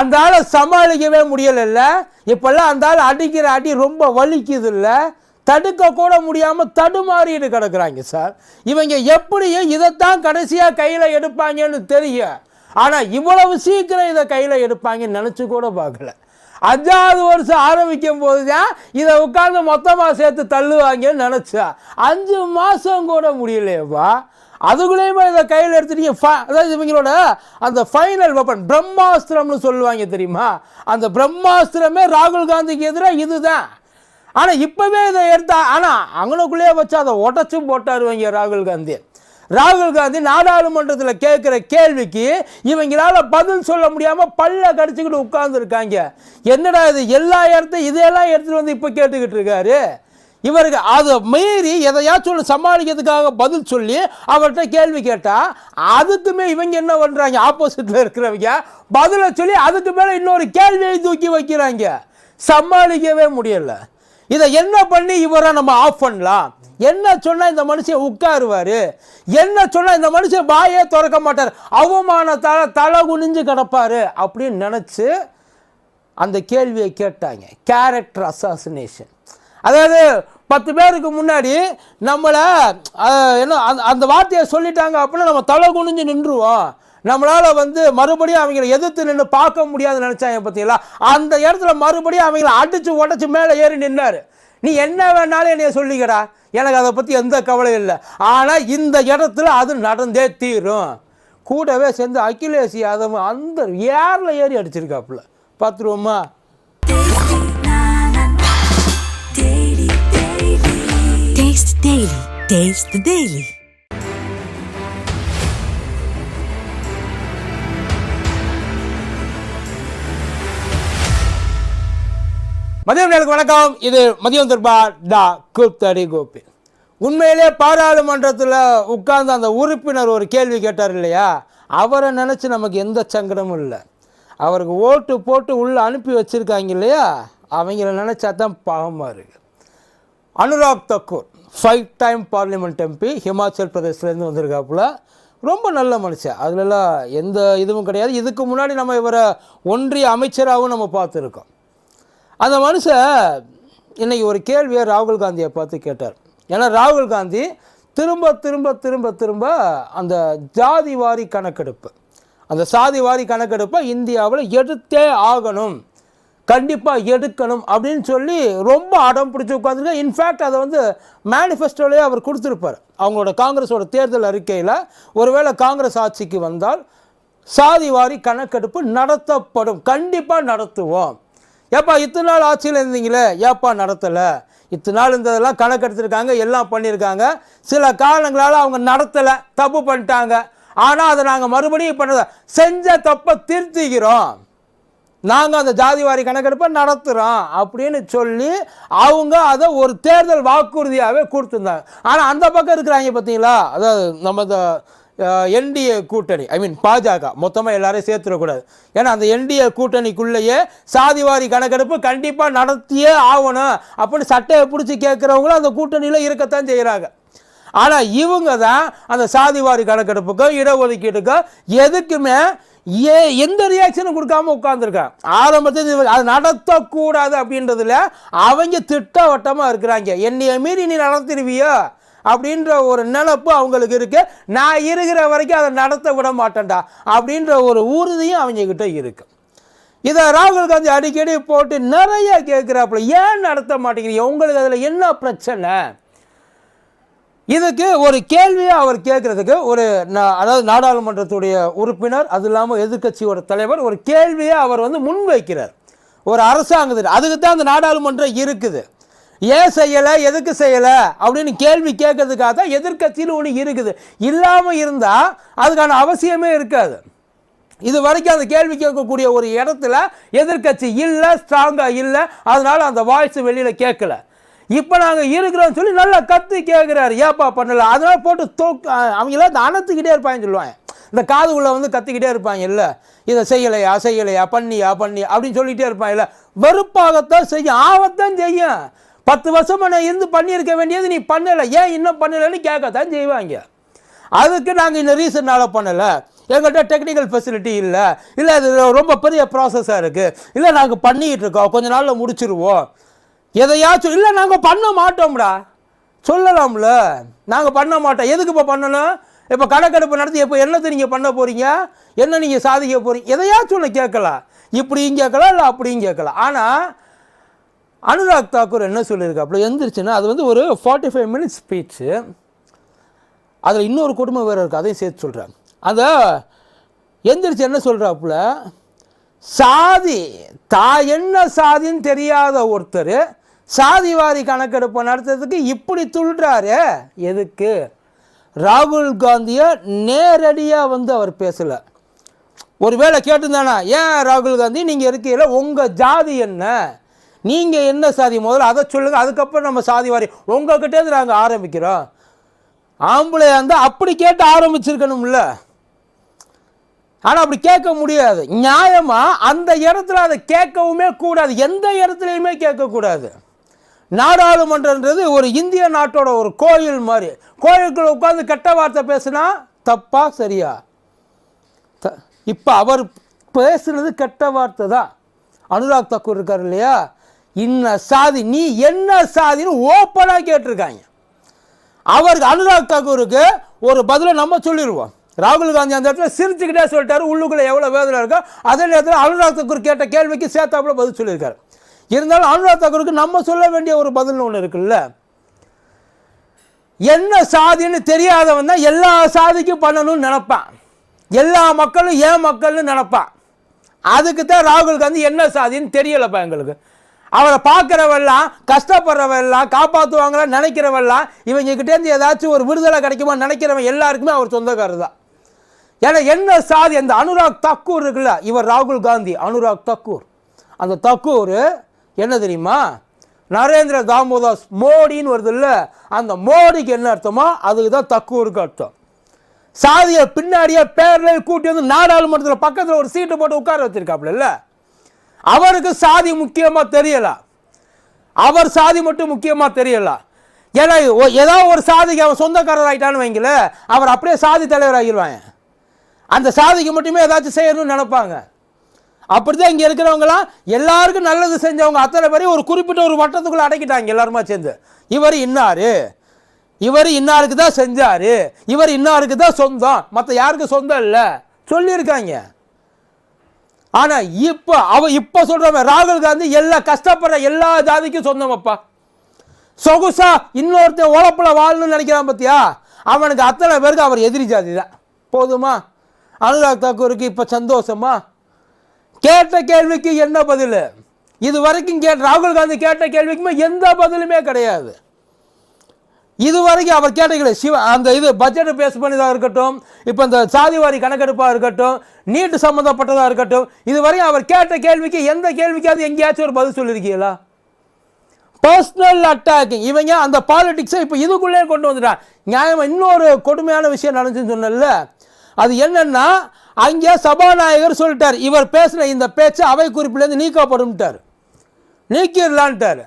அந்த ஆளை சமாளிக்கவே முடியலைல்ல. இப்போல்லாம் அந்த ஆள் அடிக்கிற அடி ரொம்ப வலிக்குது இல்லை தடுக்க கூட முடியாமல் தடுமாறிட்டு கிடக்குறாங்க சார். இவங்க எப்படியும் இதைத்தான் கடைசியாக கையில் எடுப்பாங்கன்னு தெரியும் ஆனால் இவ்வளவு சீக்கிரம் இதை கையில் எடுப்பாங்கன்னு நினச்சி கூட பார்க்கல. அஞ்சாவது வருஷம் ஆரம்பிக்கும் போது தான் இதை உட்காந்து மொத்தமாக சேர்த்து தள்ளுவாங்கன்னு நினச்சா. அஞ்சு மாதம் கூட முடியலையப்பா. அதுக்குள்ளேயுமே இதை கையில் எடுத்துட்டீங்க. ஃப- அதாவது இவங்களோட அந்த ஃபைனல் வெப்பன் பிரம்மாஸ்திரம்னு சொல்லுவாங்க தெரியுமா? அந்த பிரம்மாஸ்திரமே ராகுல் காந்திக்கு எதிராக இதுதான். ஆனால் இப்போவே இதை எடுத்தா ஆனால் அங்கனுக்குள்ளேயே வச்சு அதை உடச்சும் போட்டாருவங்க ராகுல் காந்தி. ராகுல் காந்தி நாடாளுமன்றத்தில் கேட்குற கேள்விக்கு இவங்களால பதில் சொல்ல முடியாமல் பல்ல கடிச்சிக்கிட்டு உட்காந்துருக்காங்க என்னடா இது எல்லா இடத்தையும் இதையெல்லாம் எடுத்துகிட்டு வந்து இப்போ கேட்டுக்கிட்டு இருக்காரு? இவருக்கு அதை மீறி எதையாச்சும் ஒன்று சமாளிக்கிறதுக்காக பதில் சொல்லி அவர்கிட்ட கேள்வி கேட்டால் அதுக்குமே இவங்க என்ன பண்ணுறாங்க ஆப்போசிட்டில் இருக்கிறவங்க பதிலை சொல்லி அதுக்கு மேலே இன்னொரு கேள்வியை தூக்கி வைக்கிறாங்க. சமாளிக்கவே முடியலை. இதை என்ன பண்ணி இவரை நம்ம ஆஃப் பண்ணலாம்? என்ன சொன்னால் இந்த மனுஷன் உட்காருவார்? என்ன சொன்னால் இந்த மனுஷன் வாயே திறக்க மாட்டார்? அவமானத்தால் தலை குனிஞ்சு கிடப்பார் அப்படின்னு நினச்சி அந்த கேள்வியை கேட்டாங்க. கேரக்டர் அசாசினேஷன் அதாவது பத்து பேருக்கு முன்னாடி நம்மளை என்ன அந்த அந்த வார்த்தையை சொல்லிட்டாங்க அப்படின்னா நம்ம தலை குனிஞ்சு நின்றுவோம். நம்மளால் வந்து மறுபடியும் அவங்கள எதிர்த்து நின்று பார்க்க முடியாதுன்னு நினச்சாங்க பார்த்தீங்களா? அந்த இடத்துல மறுபடியும் அவங்கள அடித்து உடச்சி மேலே ஏறி நின்னார். நீ என்ன வேணாலும் என்னைய சொல்லிக்கடா. எனக்கு அதை பற்றி எந்த கவலையும் இல்லை. ஆனால் இந்த இடத்துல அது நடந்தே தீரும். கூடவே சேர்ந்து அகிலேஷ் யாதவ் அந்த ஏரில் ஏறி அடிச்சிருக்காப்புல. பார்த்துருவோமா? Taste Daily. Taste the Daily. மதியம் நேருக்கு வணக்கம். இது மதியம் தர்பா டா கூப்தடி கோபி. உண்மையிலே பாராளுமன்றத்தில் உட்கார்ந்து அந்த உறுப்பினர் ஒரு கேள்வி கேட்டார் இல்லையா? அவரை நினச்சி நமக்கு எந்த சங்கடமும் இல்லை. அவருக்கு ஓட்டு போட்டு உள்ளே அனுப்பி வச்சுருக்காங்க இல்லையா? அவங்கள நினச்சா தான் பாவமாக இருக்குது Anurag Thakur. Five time parliament MP Himachal பிரதேஷ்லேருந்து வந்திருக்காப்புல. ரொம்ப நல்ல மனுஷன். அதுலலாம் எந்த இதுவும் கிடையாது. இதுக்கு முன்னாடி நம்ம இவரை ஒன்றிய அமைச்சராகவும் நம்ம பார்த்துருக்கோம். அந்த மனுஷன் இன்றைக்கி ஒரு கேள்வியை ராகுல் காந்தியை பார்த்து கேட்டார். ஏன்னா ராகுல் காந்தி திரும்ப திரும்ப திரும்ப திரும்ப அந்த ஜாதி வாரி கணக்கெடுப்பு. அந்த சாதி வாரி கணக்கெடுப்பை இந்தியாவில் எடுத்தே ஆகணும். கண்டிப்பாக எடுக்கணும் அப்படின்னு சொல்லி ரொம்ப அடம் பிடிச்சி உட்காந்துருக்க இன்ஃபேக்ட் அதை வந்து மேனிஃபெஸ்டோலேயே அவர் கொடுத்துருப்பார். அவங்களோட காங்கிரஸோட தேர்தல் அறிக்கையில் ஒருவேளை காங்கிரஸ் ஆட்சிக்கு வந்தால் சாதி வாரி கணக்கெடுப்பு நடத்தப்படும். கண்டிப்பாக நடத்துவோம். ஏப்பா இத்தனை நாள் ஆட்சியில் இருந்தீங்களே? ஏப்பா நடத்தலை? இத்தனை நாள் இருந்ததெல்லாம் கணக்கெடுத்திருக்காங்க எல்லாம் பண்ணியிருக்காங்க. சில காரணங்களால் அவங்க நடத்தலை தப்பு பண்ணிட்டாங்க. ஆனால் அதை நாங்கள் மறுபடியும் பண்ணதை செஞ்ச தப்பை திருத்திக்கிறோம் நாங்கள் அந்த ஜாதிவாரி கணக்கெடுப்பை நடத்துகிறோம் அப்படின்னு சொல்லி அவங்க அதை ஒரு தேர்தல் வாக்குறுதியாகவே கொடுத்துருந்தாங்க. ஆனால் அந்த பக்கம் இருக்கிறாங்க பார்த்தீங்களா? அதாவது நம்ம இந்த என்டிஏ கூட்டணி ஐ மீன் பாஜக மொத்தமாக எல்லாரையும் சேர்த்துடக்கூடாது. ஏன்னா அந்த என்டிஏ கூட்டணிக்குள்ளேயே சாதிவாரி கணக்கெடுப்பு கண்டிப்பாக நடத்தியே ஆகணும் அப்படின்னு சட்டையை பிடிச்சி கேட்குறவங்களும் அந்த கூட்டணியில் இருக்கத்தான் செய்கிறாங்க ஆனால் இவங்க தான் அந்த சாதிவாரி கணக்கெடுப்புக்கும் இடஒதுக்கீட்டுக்கும் எதுக்குமே ஏ எந்த ரியாக்ஷனும் கொடுக்காம உட்காந்துருக்கான் ஆரம்பத்தில் இது அது நடத்தக்கூடாது அப்படின்றதுல அவங்க திட்டவட்டமாக இருக்கிறாங்க. என்னைய மீறி நீ நடத்திடுவியோ அப்படின்ற ஒரு நினப்பு அவங்களுக்கு இருக்கு. நான் இருக்கிற வரைக்கும் அதை நடத்த விட மாட்டேன்டா அப்படின்ற ஒரு உறுதியும் அவங்கக்கிட்ட இருக்குது இருக்கு. இதை ராகுல் காந்தி அடிக்கடி போட்டு நிறைய கேட்குறாப்புல ஏன் நடத்த மாட்டேங்கிறீங்க? உங்களுக்கு அதில் என்ன பிரச்சனை? இதுக்கு ஒரு கேள்வியை அவர் கேட்குறதுக்கு ஒரு நா- அதாவது நாடாளுமன்றத்துடைய உறுப்பினர் அது இல்லாமல் எதிர்க்கட்சியோட தலைவர் ஒரு கேள்வியை அவர் வந்து முன்வைக்கிறார் ஒரு அரசாங்கத்தில் அதுக்கு தான் அந்த நாடாளுமன்றம் இருக்குது. ஏன் செய்யலை? எதுக்கு செய்யலை? அப்படின்னு கேள்வி கேட்கறதுக்காக தான் எதிர்கட்சியில் ஒன்று இருக்குது. இல்லாமல் இருந்தால் அதுக்கான அவசியமே இருக்காது. இது வரைக்கும் அந்த கேள்வி கேட்கக்கூடிய ஒரு இடத்துல எதிர்க்கட்சி இல்லை ஸ்ட்ராங்காக இல்லை. அதனால் அந்த வாய்ஸ் வெளியில் கேட்கல. இப்போ நாங்கள் இருக்கிறோம்னு சொல்லி நல்லா கத்து கேட்குறாரு ஏப்பா பண்ணல? அதனால போட்டு தோக்கு அவங்களாம் இந்த அணத்துக்கிட்டே இருப்பாங்கன்னு சொல்லுவாங்க. இந்த காது உள்ள வந்து கத்திக்கிட்டே இருப்பாங்க. இல்லை இதை செய்யலையா செய்யலையா பண்ணியா பண்ணி அப்படின்னு சொல்லிகிட்டே இருப்பாங்க. இல்லை வெறுப்பாகத்தான் செய்யும் ஆபத்தான் செய்யும். பத்து வருஷமாக நான் இருந்து பண்ணியிருக்க வேண்டியது நீ பண்ணலை. ஏன் இன்னும் பண்ணலைன்னு கேட்கத்தான் செய்வாங்க. அதுக்கு நாங்கள் இந்த ரீசன்னால பண்ணலை. எங்கள்கிட்ட டெக்னிக்கல் ஃபெசிலிட்டி இல்லை. இல்லை இது ரொம்ப பெரிய ப்ராசஸாக இருக்குது இல்லை நாங்கள் பண்ணிக்கிட்டு இருக்கோம். கொஞ்ச நாளில் முடிச்சிருவோம். எதையாச்சும் இல்லை நாங்கள் பண்ண மாட்டோம்டா. சொல்லலாம்ல. நாங்கள் பண்ண மாட்டோம். எதுக்கு இப்போ பண்ணணும்? இப்போ கணக்கெடுப்பு நடத்தி இப்போ என்னத்தை நீங்கள் பண்ண போகிறீங்க என்ன நீங்கள் சாதிக்க போகிறீங்க எதையாச்சும் ஒன்று கேட்கலாம். இப்படியும் கேட்கலாம் இல்லை அப்படியும் கேட்கலாம். ஆனால் அனுராக் தாக்கூர் என்ன சொல்லியிருக்காப்புல? எந்திரிச்சுன்னா அது வந்து ஒரு ஃபார்ட்டி ஃபைவ் மினிட்ஸ் ஸ்பீச்சு அதில் இன்னொரு குடும்பம் வேறு இருக்குது அதையும் சேர்த்து சொல்கிறேன் அதை எந்திரிச்சு என்ன சொல்கிறாப்புல சாதி தா என்ன சாதின்னு தெரியாத ஒருத்தர் சாதிவாரி கணக்கெடுப்பு நடத்துறதுக்கு இப்படி துள்றாரு? எதுக்கு? ராகுல் காந்தியை நேரடியாக வந்து அவர் பேசலை. ஒருவேளை கேட்டிருந்தானா ஏன் ராகுல் காந்தி நீங்கள் இருக்கையில் உங்கள் ஜாதி என்ன? நீங்கள் என்ன சாதி? முதல்ல அதை சொல்லுங்கள் அதுக்கப்புறம் நம்ம சாதி வாரி உங்ககிட்டேருந்து நாங்கள் ஆரம்பிக்கிறோம். ஆம்பளையாக இருந்தால் அப்படி கேட்டு ஆரம்பிச்சிருக்கணும்ல. ஆனால் அப்படி கேட்க முடியாது. நியாயமாக அந்த இடத்துல அதை கேட்கவுமே கூடாது. எந்த இடத்துலையுமே கேட்கக்கூடாது. நாடாளுமன்றன்றது ஒரு இந்திய நாட்டோட ஒரு கோயில் மாதிரி. கோயிலுக்குள்ள உட்காந்து கெட்ட வார்த்தை பேசுனா தப்பா சரியா? த இப்போ அவர் பேசுனது கெட்ட வார்த்தை தான். அனுராக் தக்கூர் இருக்கார் இல்லையா? இன்ன சாதி நீ என்ன சாதின்னு ஓப்பனாக கேட்டிருக்காங்க. அவருக்கு அனுராக் தாக்கூருக்கு ஒரு பதிலை நம்ம சொல்லிடுவோம் ராகுல் காந்தி அந்த இடத்துல சிரிச்சுக்கிட்டே சொல்லிட்டாரு. உள்ளுக்குள்ளே எவ்வளோ வேதனை இருக்கோ அதே நேரத்தில் அனுராக் தாக்கூர் கேட்ட கேள்விக்கு சேர்த்தாப்புல பதில் சொல்லியிருக்காரு. இருந்தாலும் அனுராக் தாக்கூருக்கு நம்ம சொல்ல வேண்டிய ஒரு பதில் ஒன்று இருக்குல்ல? என்ன சாதின்னு தெரியாதவன் தான் எல்லா சாதிக்கும் பண்ணணும்னு நினப்பான். எல்லா மக்களும் ஏன் மக்கள்னு நினப்பான். அதுக்கு தான் ராகுல் காந்தி என்ன சாதின்னு தெரியலப்பா எங்களுக்கு. அவரை பார்க்குறவெல்லாம் கஷ்டப்படுறவெல்லாம் காப்பாற்றுவாங்களான்னு நினைக்கிறவெல்லாம் இவங்ககிட்டேருந்து ஏதாச்சும் ஒரு விடுதலை கிடைக்குமா நினைக்கிறவன் எல்லாருக்குமே அவர் சொந்தக்காரர் தான். ஏன்னா என்ன சாதி? அந்த அனுராக் தக்கூர் இருக்குல்ல இவர் ராகுல் காந்தி அனுராக் தக்கூர். அந்த தக்கூர் என்ன தெரியுமா? நரேந்திர தாமோதாஸ் மோடின்னு வருதுல்ல அந்த மோடிக்கு என்ன அர்த்தமோ அதுக்கு தான் தக்குவருக்கு அர்த்தம். சாதியை பின்னாடியே பேரில் கூட்டி வந்து நாடாளுமன்றத்தில் பக்கத்தில் ஒரு சீட்டு போட்டு உட்கார வச்சிருக்காப்புல அவருக்கு சாதி முக்கியமாக தெரியல. அவர் சாதி மட்டும் முக்கியமாக தெரியல. ஏன்னா ஏதாவது ஒரு சாதிக்கு அவன் சொந்தக்காரர் ஆகிட்டான்னு வைங்கள அவர் அப்படியே சாதி தலைவர் ஆகிடுவாங்க அந்த சாதிக்கு மட்டுமே ஏதாச்சும் செய்யணும்னு நினைப்பாங்க. அப்படிதான் இங்கே இருக்கிறவங்களாம் எல்லாருக்கும் நல்லது செஞ்சவங்க. அத்தனை பேரையும் ஒரு குறிப்பிட்ட ஒரு வட்டத்துக்குள்ளே அடைக்கிட்டாங்க எல்லாருமா சேர்ந்து. இவர் இன்னார்? இவர் இன்னாருக்கு தான் செஞ்சார்? இவர் இன்னாருக்கு தான் சொந்தம்? மற்ற யாருக்கு சொந்தம் இல்லை? சொல்லியிருக்காங்க. ஆனால் இப்போ அவ இப்போ சொல்கிறவன் ராகுல் காந்தி எல்லா கஷ்டப்படுற எல்லா ஜாதிக்கும் சொந்தமப்பா. சொகுசா இன்னொருத்தன் உழப்பில் வாழணும்னு நினைக்கிறான் பார்த்தியா அவனுக்கு அத்தனை பேருக்கு அவர் எதிரி ஜாதி தான். போதுமா? அனுராக் தாக்கூருக்கு இப்போ சந்தோஷமா? கேட்ட கேள்விக்கு என்ன பதில்? இது வரைக்கும் கே ராகுல் காந்தி கேட்ட கேள்விக்குமே எந்த பதிலுமே கிடையாது. இது வரைக்கும் அவர் கேட்டீங்களே சிவ அந்த இது பட்ஜெட் பேஸ் பண்ணியதாக இருக்கட்டும் இப்போ இந்த சாதிவாரி கணக்கெடுப்பாக இருக்கட்டும் நீட்டு சம்மந்தப்பட்டதாக இருக்கட்டும் இது வரையும் அவர் கேட்ட கேள்விக்கு எந்த கேள்விக்காவது எங்கேயாச்சும் ஒரு பதில் சொல்லியிருக்கீங்களா? பர்சனல் அட்டாக்கிங் இவங்க அந்த பாலிடிக்ஸை இப்போ இதுக்குள்ளே கொண்டு வந்துட்டான் நியாயமாக இன்னொரு கொடுமையான விஷயம் நடந்துச்சுன்னு சொன்னல அது என்னென்னா அங்கே சபாநாயகர் சொல்லிட்டார் இவர் பேசின இந்த பேச்சு அவை குறிப்பிலேருந்து நீக்கப்படும்ட்டார். நீக்கிடலான்ட்டார்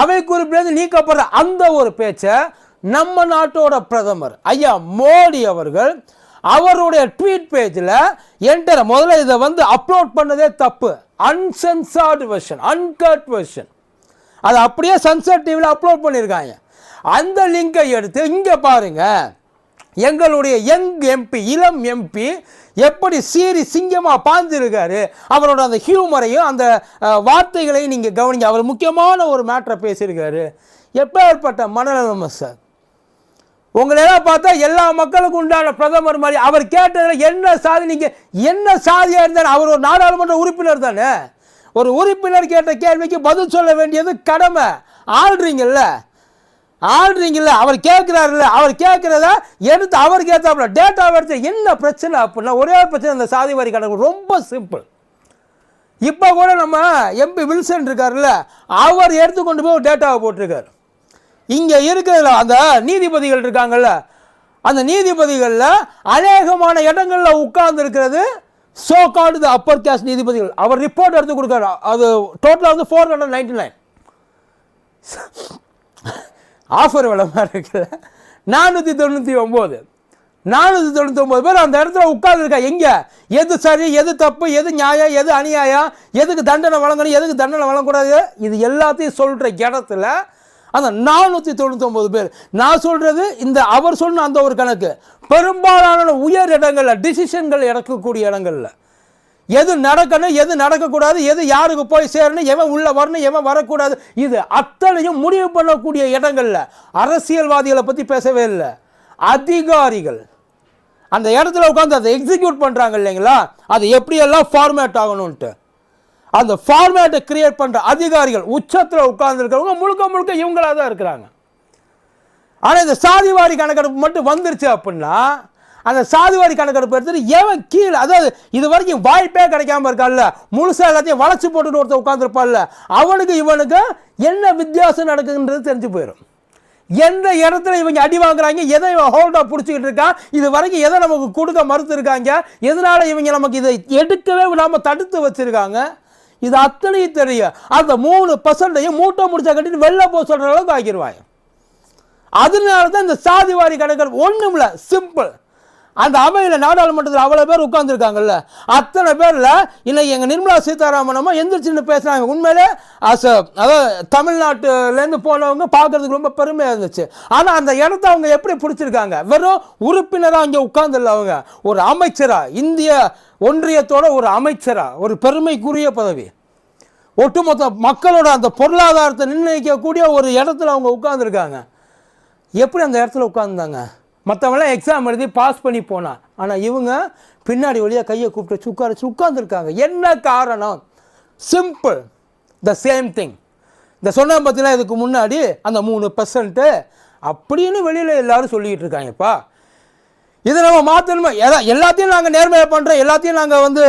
அவை குறிப்பிலேருந்து நீக்கப்படுற அந்த ஒரு பேச்சை நம்ம நாட்டோட பிரதமர் ஐயா மோடி அவர்கள் அவருடைய ட்வீட் பேஜில் என்டர் முதல்ல இதை வந்து அப்லோட் பண்ணதே தப்பு. அன்சென்சார்டு வெர்ஷன் அன்கட் வெர்ஷன் அதை அப்படியே சன்செட் டிவியில் அப்லோட் பண்ணியிருக்காங்க. அந்த லிங்கை எடுத்து இங்கே பாருங்கள் எங்களுடைய யங் எம்பி இளம் எம்பி எப்படி சீறி சிங்கமாக பாஞ்சிருக்காரு அவரோட அந்த ஹியூமரையும் அந்த வார்த்தைகளையும் நீங்கள் கவனிங்க. அவர் முக்கியமான ஒரு மேட்ரை பேசியிருக்காரு. எப்பேற்பட்ட மனநலம் சார் உங்களெல்லாம் பார்த்தா எல்லா மக்களுக்கும் உண்டான பிரதமர் மாதிரி அவர் கேட்டதில் என்ன சாதி நீங்கள் என்ன சாதியாக இருந்தாலும் அவர் ஒரு நாடாளுமன்ற உறுப்பினர் தானே? ஒரு உறுப்பினர் கேட்ட கேள்விக்கு பதில் சொல்ல வேண்டியது கடமை. ஆள்றீங்கல்ல. ஆள்றீங்கல்ல அவர் கேட்குறாருல்ல அவர் கேட்குறத எடுத்து அவருக்கு ஏற்றாப்புல டேட்டாவை எடுத்து என்ன பிரச்சனை அப்படின்னா ஒரே ஒரு பிரச்சனை இந்த சாதி வரி கணக்கு ரொம்ப சிம்பிள் இப்போ கூட நம்ம எம்பி வில்சன் இருக்கார்ல அவர் எடுத்து கொண்டு போய் டேட்டாவை போட்டிருக்காரு. இங்கே இருக்கிறதுல அந்த நீதிபதிகள் இருக்காங்கல்ல அந்த நீதிபதிகளில் அநேகமான இடங்களில் உட்கார்ந்து இருக்கிறது so called the upper caste நீதிபதிகள். அவர் ரிப்போர்ட் எடுத்து கொடுக்காரு. அது டோட்டலாக வந்து four hundred ninety nine offer விலை இருக்குல்ல நானூற்றி தொண்ணூற்றி ஒம்பது. நானூற்றி தொண்ணூத்தொம்பது பேர் அந்த இடத்துல உட்காந்துருக்கா எங்கே? எது சரி எது தப்பு எது நியாயம் எது அநியாயம் எதுக்கு தண்டனை வழங்கணும் எதுக்கு தண்டனை வழங்கக்கூடாது? இது எல்லாத்தையும் சொல்கிற இடத்துல அந்த நானூற்றி தொண்ணூத்தொம்பது பேர். நான் சொல்கிறது இந்த அவர் சொன்ன அந்த ஒரு கணக்கு. பெரும்பாலான உயர் இடங்களில் டிசிஷன்கள் இறக்கக்கூடிய இடங்களில். எது நடக்கணும் எது நடக்கக்கூடாது எது யாருக்கு போய் சேரணும் எவன் உள்ள வரணும் எவன் வரக்கூடாது இது அத்தனையும் முடிவு பண்ணக்கூடிய இடங்களில் அரசியல்வாதிகளை பற்றி பேசவே இல்லை. அதிகாரிகள். அந்த இடத்துல உட்காந்து அதை எக்ஸிக்யூட் பண்ணுறாங்க இல்லைங்களா? அது எப்படியெல்லாம் ஃபார்மேட் ஆகணும்ன்ட்டு. அந்த ஃபார்மேட்டை கிரியேட் பண்ணுற அதிகாரிகள் உச்சத்தில் உட்கார்ந்துருக்கிறவங்க முழுக்க முழுக்க இவங்களாக தான் இருக்கிறாங்க. ஆனால் இந்த சாதிவாரி கணக்கெடுப்பு மட்டும் வந்துருச்சு அப்படின்னா அந்த சாதிவாரி கணக்கெடுப்பு எடுத்துட்டு எவன் கீழே அதாவது இது வரைக்கும் வாய்ப்பே கிடைக்காம இருக்கான்ல. முழுசாக எல்லாத்தையும் வளைச்சு போட்டுட்டு ஒருத்தர் உட்காந்துருப்பான்ல அவனுக்கு இவனுக்கு என்ன வித்தியாசம் நடக்குதுன்றது தெரிஞ்சு போயிடும் எந்த இடத்துல இவங்க அடி வாங்குறாங்க எதை இவன் ஹோல்டாக பிடிச்சிக்கிட்டு இருக்கான் இது வரைக்கும் எதை நமக்கு கொடுக்க மறுத்து இருக்காங்க எதனால இவங்க நமக்கு இதை எடுக்கவே விடாமல் தடுத்து வச்சிருக்காங்க இது அத்தனையும் தெரியும் அந்த மூணு பர்சன்டையும் மூட்டை முடிச்சா கட்டிட்டு வெளில போக சொல்கிற அளவுக்கு ஆக்கிடுவாங்க அதனால தான் இந்த சாதிவாரி கணக்கெடுப்பு ஒன்றும் இல்லை சிம்பிள் அந்த அவையில் நாடாளுமன்றத்தில் அவ்வளோ பேர் உட்காந்துருக்காங்கல்ல அத்தனை பேரில் இன்னைக்கு எங்கள் நிர்மலா சீதாராமனமா எந்திரிச்சுன்னு பேசுகிறாங்க உண்மையிலே அஸ் அதாவது தமிழ்நாட்டுலேருந்து போனவங்க பார்க்குறதுக்கு ரொம்ப பெருமையாக இருந்துச்சு. ஆனால் அந்த இடத்த அவங்க எப்படி பிடிச்சிருக்காங்க? வெறும் உறுப்பினராக அங்கே உட்காந்துல்ல அவங்க. ஒரு அமைச்சரா இந்திய ஒன்றியத்தோட ஒரு அமைச்சராக ஒரு பெருமைக்குரிய பதவி. ஒட்டுமொத்த மக்களோட அந்த பொருளாதாரத்தை நிர்ணயிக்கக்கூடிய ஒரு இடத்துல அவங்க உட்காந்துருக்காங்க எப்படி அந்த இடத்துல உட்காந்துருந்தாங்க மற்றவங்களாம் எக்ஸாம் எழுதி பாஸ் பண்ணி போனான் ஆனால் இவங்க பின்னாடி வழியாக கையை கூப்பிட்டு உட்கார உட்காந்துருக்காங்க என்ன காரணம்? சிம்பிள் த சேம் திங் இந்த சொன்ன பார்த்தீங்கன்னா இதுக்கு முன்னாடி அந்த மூணு பர்சன்ட்டு அப்படின்னு வெளியில் எல்லாரும் சொல்லிக்கிட்டு இருக்காங்கப்பா. இதை நம்ம மாற்றணுமே எதா எல்லாத்தையும் நாங்கள் நேர்மையாக பண்ணுறோம் எல்லாத்தையும் நாங்கள் வந்து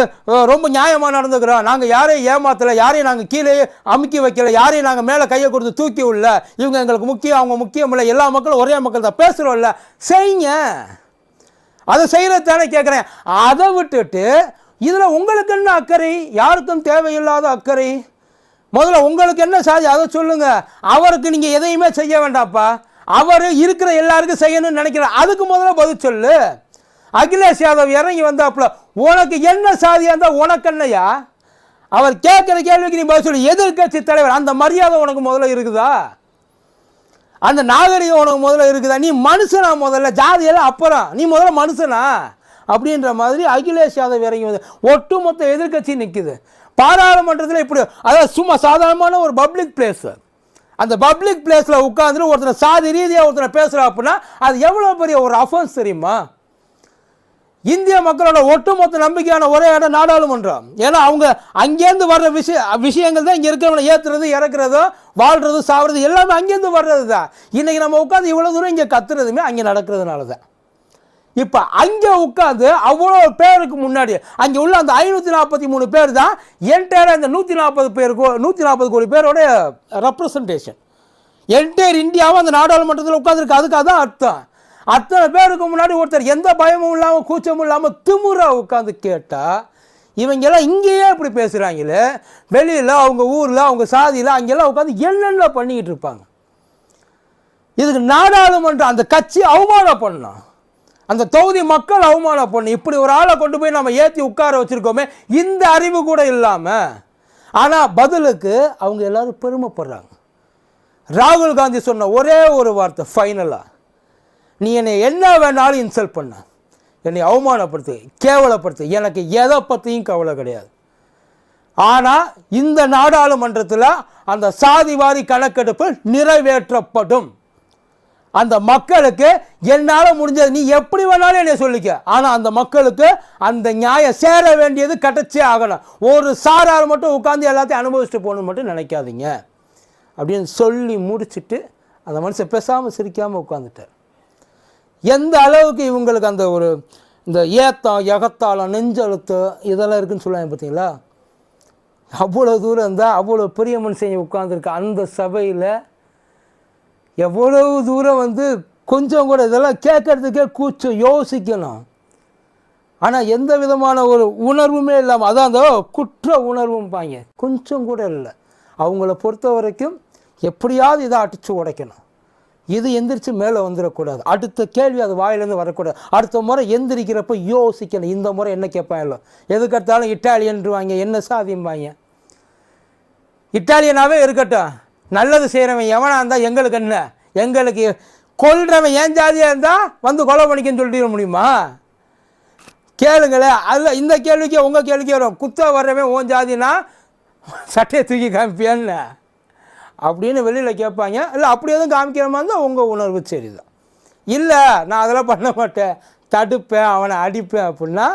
ரொம்ப நியாயமாக நடந்துக்கிறோம். நாங்கள் யாரையும் ஏமாற்றலை யாரையும் நாங்கள் கீழே அமுக்கி வைக்கல யாரையும் நாங்கள் மேலே கையை கொடுத்து தூக்கி விடல இவங்க எங்களுக்கு முக்கியம் அவங்க முக்கியம் இல்லை எல்லா மக்களும் ஒரே மக்கள் தான் பேசுகிறோம்ல செய்யுங்க. அதை செய்கிறது தானே கேட்குறேன் அதை விட்டுட்டு இதில் உங்களுக்கு என்ன அக்கறை? யாருக்கும் தேவையில்லாத அக்கறை? முதல்ல உங்களுக்கு என்ன சாதி? அதை சொல்லுங்கள் அவருக்கு நீங்கள் எதையுமே செய்ய வேண்டாம்ப்பா. அவர் இருக்கிற எல்லாருக்கும் செய்யணும்னு நினைக்கிறார். அதுக்கு முதல்ல பதில் சொல்லு. அகிலேஷ் யாதவ் இறங்கி வந்தாப்புல உனக்கு என்ன சாதியாக இருந்தால் உனக்கு என்னையா அவர் கேட்குற கேள்விக்கு நீ பதில் சொல்லு. எதிர்க்கட்சி தலைவர் அந்த மரியாதை உனக்கு முதல்ல இருக்குதா? அந்த நாகரிகம் உனக்கு முதல்ல இருக்குதா? நீ மனுஷனா முதல்ல ஜாதியெல்லாம் அப்புறம். நீ முதல்ல மனுஷனா? அப்படின்ற மாதிரி அகிலேஷ் யாதவ் இறங்கி வந்து ஒட்டுமொத்த எதிர்க்கட்சி நிற்குது பாராளுமன்றத்தில் இப்படி அதாவது சும்மா சாதாரணமான ஒரு பப்ளிக் பிளேஸ் அந்த பப்ளிக் பிளேஸில் உட்காந்து ஒருத்தனை சாதி ரீதியாக ஒருத்தனை பேசுகிறா அப்படின்னா அது எவ்வளோ பெரிய ஒரு அஃபன்ஸ் தெரியுமா? இந்திய மக்களோட ஒட்டுமொத்த நம்பிக்கையான ஒரே இடம் நாடாளுமன்றம். ஏன்னா அவங்க அங்கேருந்து வர்ற விஷய விஷயங்கள் தான் இங்கே இருக்கிறவங்களை ஏற்றுறது இறக்குறதோ வாழ்கிறது சாவுறது எல்லாமே அங்கேருந்து வர்றது தான் இன்றைக்கி நம்ம உட்காந்து இவ்வளோ தூரம் இங்கே கத்துறதுமே அங்கே நடக்கிறதுனால தான் இப்போ அங்கே உட்காந்து அவ்வளோ பேருக்கு முன்னாடி அங்கே உள்ள அந்த ஐநூற்றி நாற்பத்தி மூணு பேர் தான் என்டையராக இந்த நூற்றி நாற்பது பேருக்கு நூற்றி நாற்பது கோடி பேரோட ரெப்ரசன்டேஷன் என்டையர் இந்தியாவும் அந்த நாடாளுமன்றத்தில் உட்காந்துருக்கு அதுக்காக தான் அர்த்தம். அத்தனை பேருக்கு முன்னாடி ஒருத்தர் எந்த பயமும் இல்லாமல் கூச்சமும் இல்லாமல் திமுறை உட்காந்து கேட்டால் இவங்கெல்லாம் இங்கேயே இப்படி பேசுகிறாங்களே வெளியில் அவங்க ஊரில் அவங்க சாதியில் அங்கெல்லாம் உட்காந்து என்னென்ன பண்ணிக்கிட்டு இருப்பாங்க? இதுக்கு நாடாளுமன்றம் அந்த கட்சி அவமானம் பண்ணணும். அந்த தொகுதி மக்கள் அவமானம் பண்ணணும் இப்படி ஒரு ஆளை கொண்டு போய் நம்ம ஏற்றி உட்கார வச்சுருக்கோமே இந்த அறிவு கூட இல்லாமல் ஆனால் பதிலுக்கு அவங்க எல்லாரும் பெருமைப்படுறாங்க. ராகுல் காந்தி சொன்ன ஒரே ஒரு வார்த்தை ஃபைனலாக நீ என்னை என்ன வேணாலும் இன்சல்ட் பண்ண. என்னை அவமானப்படுத்து கேவலப்படுத்து. எனக்கு எதை பற்றியும் கவலை கிடையாது. ஆனால் இந்த நாடாளுமன்றத்தில் அந்த சாதிவாரி கணக்கெடுப்பு நிறைவேற்றப்படும். அந்த மக்களுக்கு என்னால் முடிஞ்சது. நீ எப்படி வேணாலும் என்னை சொல்லிக்க. ஆனால் அந்த மக்களுக்கு அந்த நியாயம் சேர வேண்டியது கிடைச்சே ஆகணும். ஒரு சாரார் மட்டும் உட்காந்து எல்லாத்தையும் அனுபவிச்சுட்டு போகணும்னு மட்டும் நினைக்காதீங்க. அப்படின்னு சொல்லி முடிச்சுட்டு அந்த மனுஷன் பேசாமல் சிரிக்காமல் உட்காந்துட்டார் எந்த அளவுக்கு இவங்களுக்கு அந்த ஒரு இந்த ஏத்தம் எகத்தாளம் நெஞ்சழுத்தம் இதெல்லாம் இருக்குன்னு சொல்லுவாங்க பார்த்தீங்களா? அவ்வளோ தூரம் இருந்தால் அவ்வளோ பெரிய மனுஷன் உட்காந்துருக்க அந்த சபையில் எவ்வளவு தூரம் வந்து கொஞ்சம் கூட இதெல்லாம் கேட்கறதுக்கே கூச்சம் யோசிக்கணும் ஆனால் எந்த விதமான ஒரு உணர்வுமே இல்லாமல் அதான் அந்த குற்ற உணர்வும் பாங்க கொஞ்சம் கூட இல்லை. அவங்கள பொறுத்த வரைக்கும் எப்படியாவது இதை அடித்து உடைக்கணும். இது எந்திரிச்சு மேலே வந்துடக்கூடாது அடுத்த கேள்வி அது வாயிலேருந்து வரக்கூடாது. அடுத்த முறை எந்திரிக்கிறப்ப யோசிக்கணும். இந்த முறை என்ன கேட்பான் இல்லை எதுக்கெடுத்தாலும் இட்டாலியன்றுவாங்க என்ன சாதியும்பாங்க இட்டாலியனாகவே இருக்கட்டும். நல்லது செய்கிறவன் எவனாக இருந்தால் எங்களுக்கு என்ன? எங்களுக்கு கொல்றவன் ஏன் ஜாதியாக இருந்தால் வந்து கொலை பண்ணிக்கன்னு சொல்லிட முடியுமா? கேளுங்களேன். அதில் இந்த கேள்விக்கு உங்கள் கேள்விக்கு வரும். குத்த வர்றவன் ஓன் ஜாதினா சட்டையை தூக்கி காமிப்பியான்னு அப்படின்னு வெளியில் கேட்பாங்க. இல்லை அப்படி எதுவும் காமிக்கிறமா இருந்தால் உங்கள் உணர்வு சரிதான். இல்லை நான் அதெல்லாம் பண்ண மாட்டேன். தடுப்பேன் அவனை அடிப்பேன் அப்படின்னா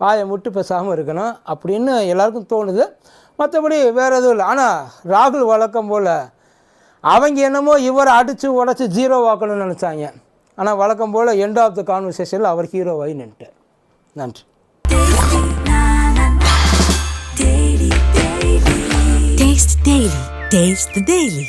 வாயை முட்டு பேசாமல் இருக்கணும் அப்படின்னு எல்லாருக்கும் தோணுது. மற்றபடி வேறு எதுவும் இல்லை ஆனால் ராகுல் வழக்கம் போல் அவங்க என்னமோ இவரை அடித்து உடச்சி ஜீரோ ஆக்கணும்னு நினச்சாங்க ஆனால் வழக்கம் போல் எண்ட் ஆஃப் த கான்வர்சேஷனில் அவர் ஹீரோவாகி நின்ட்டார் நன்றி Taste Daily. Taste the Daily.